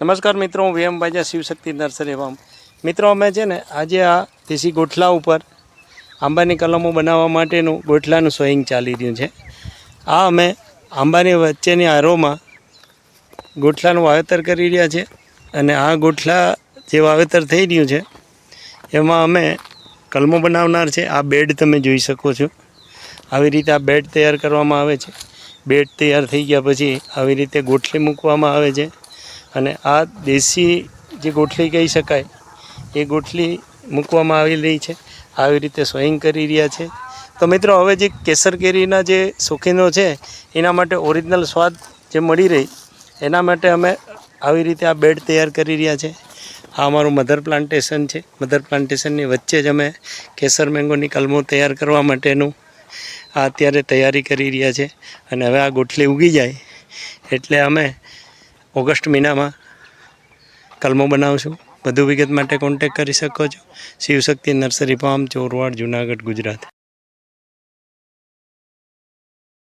નમસ્કાર મિત્રો, હું વીએમ બાજા શિવશક્તિ નર્સરી ફાર્મ મિત્રો, અમે છે ને આજે આ દેશી ગોઠલા ઉપર આંબાની કલમો બનાવવા માટેનું ગોઠલાનું સોઈંગ ચાલી રહ્યું છે. આ અમે આંબાની વચ્ચેની આરોમાં ગોઠલાનું વાવેતર કરી રહ્યા છે અને આ ગોઠલા જે વાવેતર થઈ રહ્યું છે, એમાં અમે કલમો બનાવનાર છે. આ બેડ તમે જોઈ શકો છો. આવી રીતે આ બેડ તૈયાર કરવામાં આવે છે. બેડ તૈયાર થઈ ગયા પછી આવી રીતે ગોઠલી મૂકવામાં આવે છે. અને આ દેશી જે ગોઠલી કહી શકાય, એ ગોઠલી મૂકવામાં આવી રહી છે. આવી રીતે સોઈંગ કરી રહ્યા છે. તો મિત્રો, હવે જે કેસર કેરીના જે શોખીનો છે, એના માટે ઓરિજિનલ સ્વાદ જે મળી રહી, એના માટે અમે આવી રીતે આ બેડ તૈયાર કરી રહ્યા છે. આ અમારું મધર પ્લાન્ટેશન છે. મધર પ્લાન્ટેશનની વચ્ચે જ અમે કેસર મેંગોની કલમો તૈયાર કરવા માટેનું આ અત્યારે તૈયારી કરી રહ્યા છે. અને હવે આ ગોઠલી ઉગી જાય, એટલે અમે ઓગસ્ટ મહિનામાં કલમો બનાવશું. વધુ વિગત માટે કોન્ટેક કરી શકો છો. Shivshakti nursery farm Chorwad, Junagadh, Gujarat.